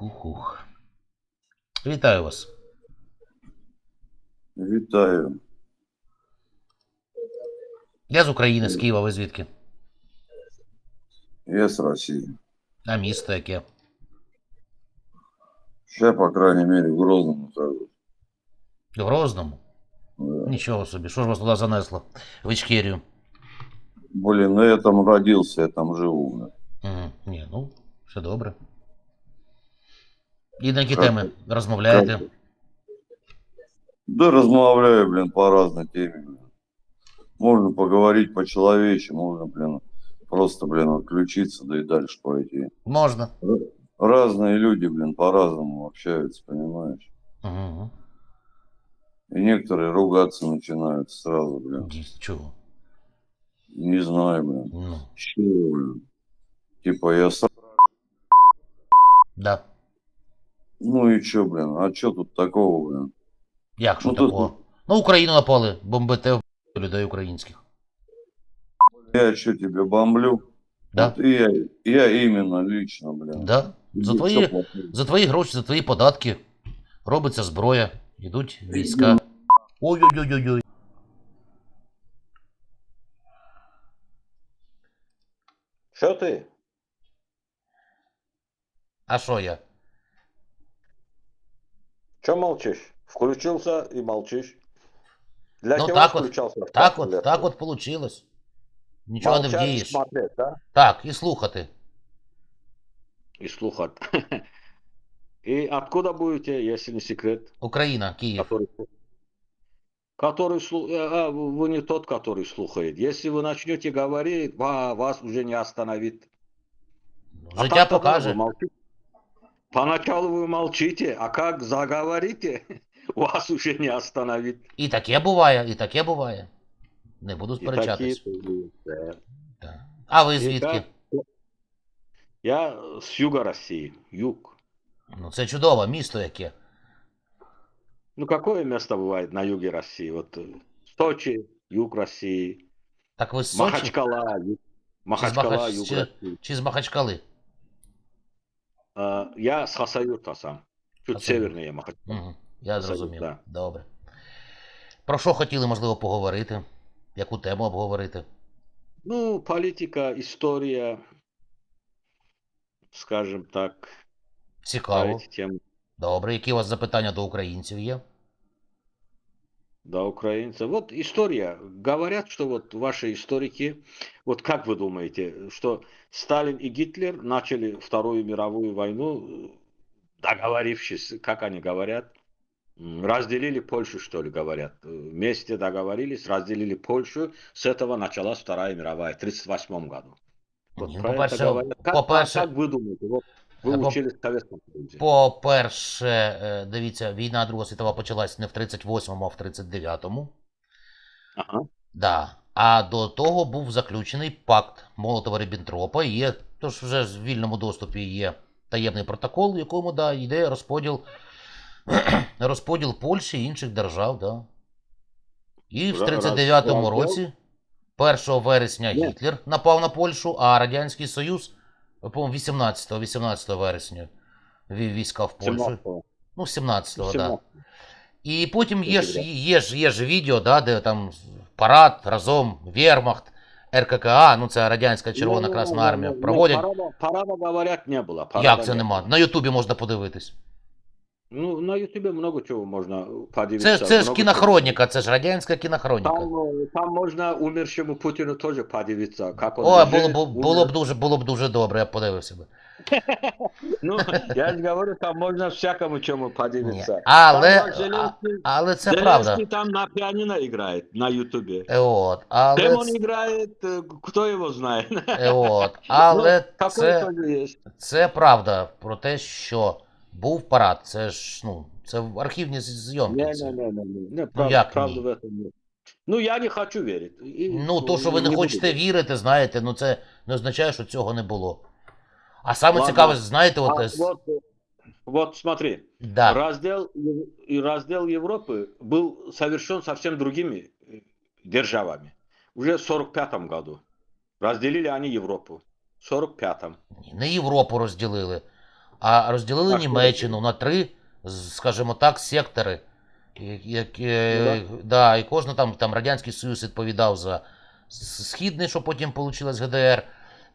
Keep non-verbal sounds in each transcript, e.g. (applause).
Ух. Вітаю вас. Вітаю. Я з України, з Києва, ви звідки? Я з Росії. А місто яке? Ще, по крайней мере, в Грозному нахожусь. В Грозному? Да. Нічого собі. Що ж вас туди занесло? В Ічкерію? Блин, ну я там родился, я там живу. бля. Угу. Ні, ну, все добре. І на які Как теми розмовляєте? Как? Да размовляю, блин, по разной теме. Блин. Можно поговорить по-человечески, можно, блин, просто, блин, отключиться, да и дальше пойти. Можна. Разные люди, блин, по-разному общаются, понимаешь? Угу. И некоторые ругаться начинают сразу, блин. Чого? Не знаю, блин. Ну, Чего, блин? Типа я сам да. Ну и чё, блин, а чё тут такого, блин? Як що Ну, тут- такого? Ну, Україну напали, бомбите в людей українських. Я что тебе бомблю? Да? Вот и я, я именно лично, блин. Да? За твої, плохого. за твої гроші, за твої податки робиться зброя, йдуть війська. Ой-ой-ой-ой. Що ти? А що я? Че молчишь? Включился и молчишь. Для Ну, чего так вот, включался? в Так пятом от, лет? так от получилось. Нічого не Молчать и вдієш. смотреть, да? Так, і слухати. И слухать. (laughs) И откуда будете, если не секрет? Україна, Київ. Который, который слу- э, а, вы не тот, который слухает. Если вы начнете говорить, ва- вас уже не остановит. А Життя так-то вы покаже. молчите. Поначалу вы молчите, а как заговорите, (laughs) вас уже не остановит. І таке буває, і таке буває. Не буду И такие сперечатись. тоже, да. Так. А ви И звідки? так, Я с юга России, юг. Ну це чудово, місто яке. Ну, какое место бывает на юге России? Вот э, Сочи, юг России, Так ви з Сочі? Махачкала, юг, Махачкала, Маха- юг чи- России. Чи з Махачкали? Я з Хасаюрта сам, чуть северний я Махачкала. Угу. Я зрозумів. да. Добре. Про що хотіли, можливо, поговорити? Яку тему обговорити? Ну, політика, історія, скажімо так, Цікаво. Добре, які у вас запитання до українців є? Да, украинцы. Вот история. Говорят, что вот ваши историки, вот как вы думаете, что Сталин и Гитлер начали Вторую мировую войну, э, договорившись, как они говорят, разделили Польшу, что ли, говорят. Э, Вместе договорились, разделили Польшу. С этого началась Вторая мировая в 1938 году. Вот ну, это по-перше, говорят. Как, по-перше- как вы думаете? Вот по- учились в Советском Союзе. По-перше, е, дивіться, війна Друга світова почалась не в 38-му, а в 39-му. Ага. Да. А до того був заключений пакт Молотова Ріббентропа. Є, тож вже в вільному доступі є таємний протокол, в якому да, йде розподіл, (clears throat) розподіл Польщі і інших держав. Да. І в Ра- 39-му році, 1 вересня, Гітлер напав на Польщу, а Радянський Союз, по-моєму, 18, 18 вересня вів війська в Польщу. 17-го. Ну, 17-го, так. Да. 17-го. І потім є ж, є ж, є ж відео, да, де там парад разом, Вермахт, РККА, ну це Радянська Червона Красна ну, Армія, ну, ну, проводять. Парада, парада, говорять, не было. Парада Як це нема? На Ютубі можна подивитись. Ну, на Ютубе много чего можно Це, подивиться. це ж кінохроніка, це ж радянська кінохроніка. Там, э, там можно умершему Путину тоже подивиться, как он О, було, лежит, б, було, б дуже, було б дуже добре, я б подивився би. (laughs) Ну, я же говорю, там можно всякому чему Ні. подивиться. Але, Там а, але це Зеленский правда. там на пианино играет на Ютубе. Е, От, але, Кем он ц- играет, э, кто е, от, (laughs) але Ну, це, це правда про те, що був парад. Це ж, ну, це в архівні з- зйомки. Не, це. не, не, не, не. Не, правда, як правды ні? в этом нет. Ну, я не хочу верить. И, Ну, то, що ви не буду хочете верить. вірити, знаєте, ну це не означає, що цього не було. А саме Ладно. цікаве, знаєте, от. А, е, с- вот, э, вот смотри, да. раздел, Ев- и раздел Европы был совершен совсем другими э, державами. Уже в 45 году. Разделили они Европу. В 45-м. Ні, Не Європу розділили, а розділили А Німеччину на три, скажімо так, сектори. Як, як, е, Ну да, і кожен там, там Радянський Союз відповідав за східний, що потім вийшло ГДР.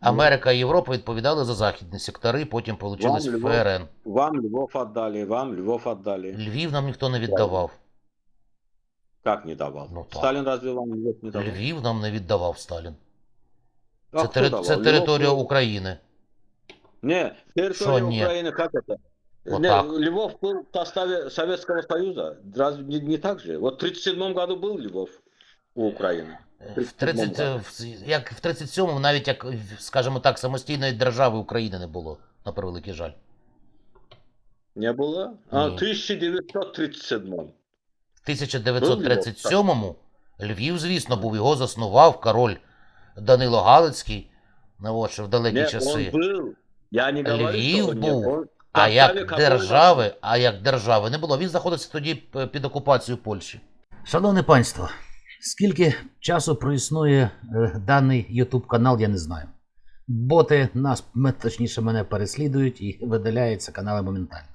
Ну. Америка і Європа відповідали за західні сектори, потім вийшло ФРН. Вам Львов отдали, вам Львов отдали. Львів нам ніхто не віддавав. Как не давал? Ну, так. Сталин разве вам Львов не давал? Львів нам не віддавав Сталін. Це, тери- це територія України. Не, территория Шо не? Украины, как это? Вот не, так. Львов был в составе Советского Союза. Разве не, не так же? Вот в 1937 году был Львов у Украины. В 30, е, в- як в 37-му, навіть як, в- скажімо так, самостійної держави України не було, на превеликий жаль. Не было? А Не. в 1937 В 1937-му Львів, звісно, був його заснував король Данило Галицький. Ну, от, ще в далекі Не, часи. он был. Я не говорю, Львів не був. А як держави, а як держави не було. Він знаходився тоді е, під окупацією Польщі. Шановне панство, скільки часу проіснує е, даний YouTube канал, я не знаю. Боти нас, м- точніше, мене переслідують і видаляються канали моментально.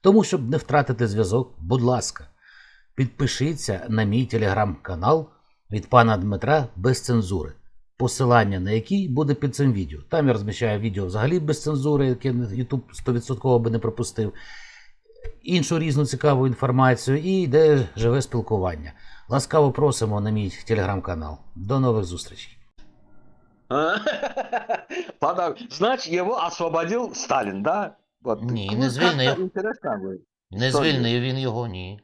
Тому, щоб не втратити зв'язок, будь ласка, підпишіться на мій телеграм-канал від пана Дмитра без цензури. Посилання на який буде під цим відео. Там я розміщаю відео взагалі без цензури, яке YouTube 100% би не пропустив. Іншу різну цікаву інформацію і йде живе спілкування. Ласкаво просимо на мій телеграм-канал. До нових зустрічей. (laughs) Подав- Значит, его освободил Сталин, да? Вот. Не, Ну, не звільнив. Интересно будет. Не звільнив він його, ні.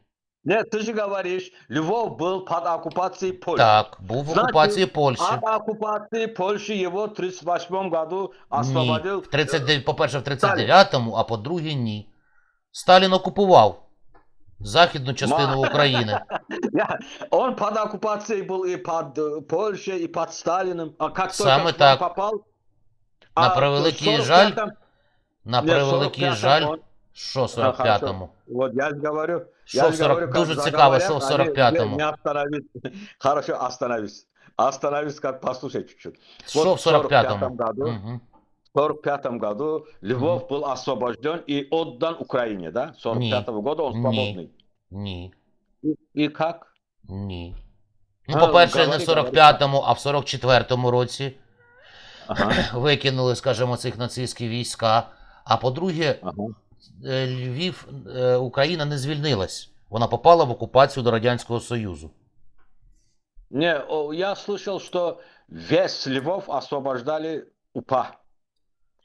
Нет, ты же говоришь, Львов был под оккупацией Польши. Так, був в Значить, окупації Польщі. От оккупации Польши его в 1938 году Ні. освободил. В 39, по-перше, в 39-му, а по-друге, ні. Сталін окупував західну частину Ма- України. Я- Он под оккупацией был и под э, Польшей, и под Сталиным. А как Саме только к нам так. попал... На а в превеликий жаль, 45-м На Нет, превеликий 45-м жаль, он- що в 45-му? Вот я же говорю. Що я в же 40 говорю, как Дуже цікаво, що в они 45-му. Не остановись. (laughs) Хорошо, остановись. Остановись, как послушай чуть-чуть. Що Вот в в 45-м 45-му? году, Мгм. в 45 году Львов был освобожден и отдан Украине, да? 45 года он Не. свободный. Ні. И, и как? Ні. Ну, А, по-перше, не говори, в 45-му, а в 44-му році Ага, (clears throat) викинули, скажімо, цих нацистські війська. А по-друге, ага. е, Львів, е, Україна не звільнилась. Вона попала в окупацію до Радянського Союзу. Не, о, я слышал, что весь Львов освобождали УПА.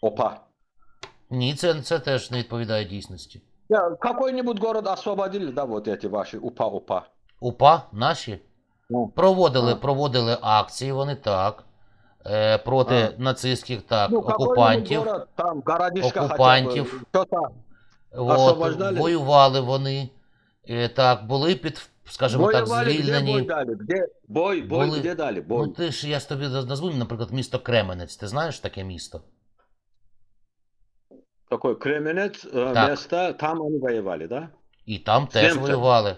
ОПА. Ні, це, це теж не відповідає дійсності. Да, Какой-нибудь город освободили, да, вот эти ваши УПА, УПА. УПА наші Ну, проводили, А. проводили акції, вони так. Е, проти А. нацистських так, ну, какой-нибудь окупантів. город, там, городишко хотя бы, Окупантів. Кто-то От, воювали вони. Е, так, були під, скажімо так, воевали, где бой звільнені. дали? Бой, бой, Були- где дали? Ну ти ж я ж тобі назву, наприклад, місто Кременець. Ти знаєш таке місто? Такой Кременец, э, Так. место, там они воевали, да? І там теж німцями? воювали.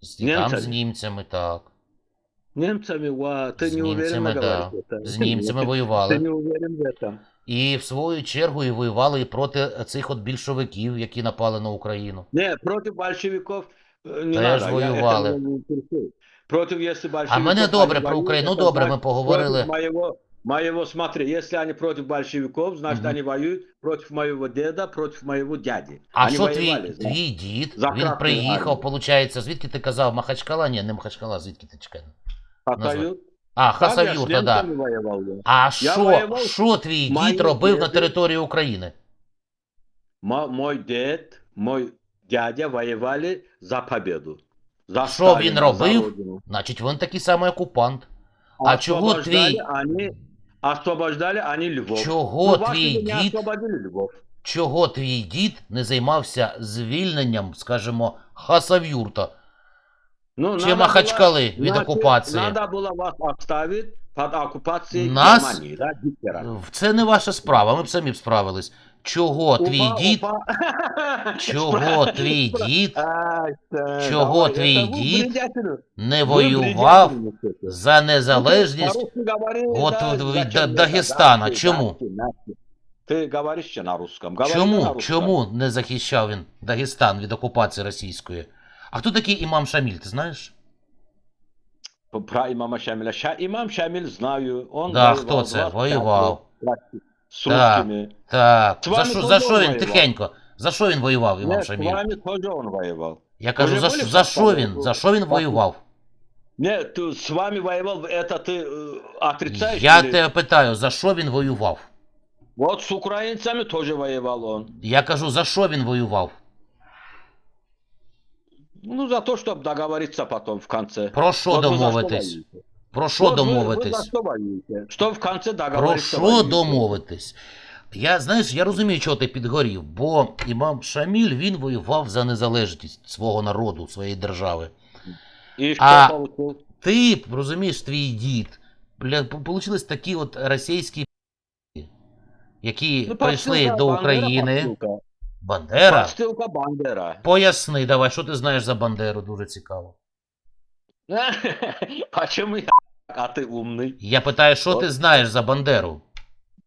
З, і там з німцями, так Немцами, ва, ты С не уверен немцами, да. говоришь это? З німцями Ты воювали. не уверен в этом. І в свою чергу і воювали і проти цих от більшовиків, які напали на Україну. Не, против большевиков э, не Теж надо, я воювали. это не интересует. Против, если А большевиков... мене добре они про воюют, Україну. Ну это добре, ми значит, поговорили. Против моего, моего, смотри, если они против большевиков, значит, Мгм. они воюют против моего деда, против моего дяди. А они що твій, воевали, знаешь. твій дід? За Він Красну приїхав, армію. получається, звідки ти казав? Махачкала? Ні, не Махачкала, звідки ти чекай. Хасавюрт. А, Хасавюрта, да. я. А що, воював що твій мої дід робив на діди. території України? Мо- Мой дед, мой дядя воевали за победу. За Що він за робив? Родину. Значить, він такий самий окупант. А чого Освобождали твій- Они, освобождали они Львов. Чого Ну, твій не дід- освободили Львов. Чого твій дід не займався звільненням, скажімо, Хасавюрта? Ну, Чи надо Махачкали было- від значит, окупації? Надо было вас оставить под оккупацией Нас? Германии, да, Гитлера. Це не ваша справа, ми б самі б справились. Чого твій Упа- дід, упа- (laughs) чого Спра- твій спра- дід Ай, та, Чого давай, твій это вы дід бредятели. не Вы воював бредятели несете. за незалежність? По-русски говорили, от да, від зачем Д- это? Дагестана. Наши, Чому? наши, наши. Ты говоришь ще на русском. Говори на Чому? русском. Чому не захищав він Дагестан від окупації російської? А хто такий імам Шаміль, ти знаєш? Про имама Шамиля. Ша, имам Шамиль знаю. Он Да, воевал кто це? 25 Воював. лет С Так. русскими. Так, З за вами що, теж за що він воював? тихенько? За що він воював, імам Нет, с Шаміль? вами тоже он воевал. Я кажу, Уже за, були що- в за що Кавказі? він? За що він воював? Нет, ты с вами воевал, это ты э, отрицаешь? Я или- тебе питаю, за що він воював? Вот с украинцами тоже воевал он. Я кажу, за що він воював? Ну, за то, чтобы договориться потом в конце. Про що Вот вы за что домовитись? воюете? Про що Вот вы- Вы, домовитись? за что воюете? Что в конце Про договориться що воюете? домовитись? Я знаєш, я розумію, чого ти підгорів, бо імам Шаміль він воював за незалежність свого народу, своєї держави. И что А- получил? Ти, розумієш, твій дід. Бля, по- получились такі от російські, які Ну, прийшли подстилка, до Бандера, України. подстилка. Бандера? Подстилка Бандера. Поясни, давай, що ти знаєш за Бандеру, дуже цікаво. (laughs) Почему я а ты умный? Я питаю, що От. ти знаєш за Бандеру?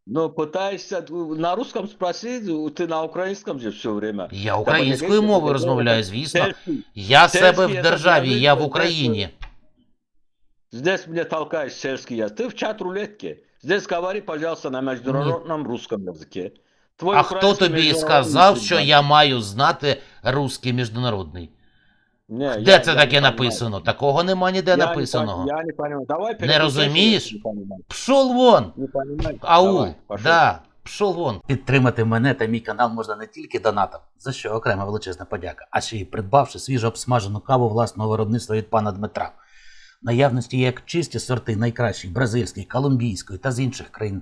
Ну, пытаешься на русском спросить, ты на украинском же все время. Я українською Та, мовою ну, розмовляю, це- звісно. Сельский. Я сельський себе в це державі, для я в них, Україні. Здесь мне толкаешь сельский язык. Ты в чат рулетке. Здесь говори, пожалуйста, на международном русском языке. Твой А хто тобі сказав, що я маю знати русський міжнародний? Не, Де я- це я таке не написано? понимаю. Такого нема ніде Я написаного. пон- Я не понимаю. Давай Не розумієш? не понимаешь. Вон! Не? Аул, Давай, да, пшов вон. Підтримати мене та мій канал можна не тільки донатом, за що окрема величезна подяка, а ще й придбавши свіжо обсмажену каву власного виробництва від пана Дмитра. В наявності як чисті сорти найкращих бразильської, колумбійської та з інших країн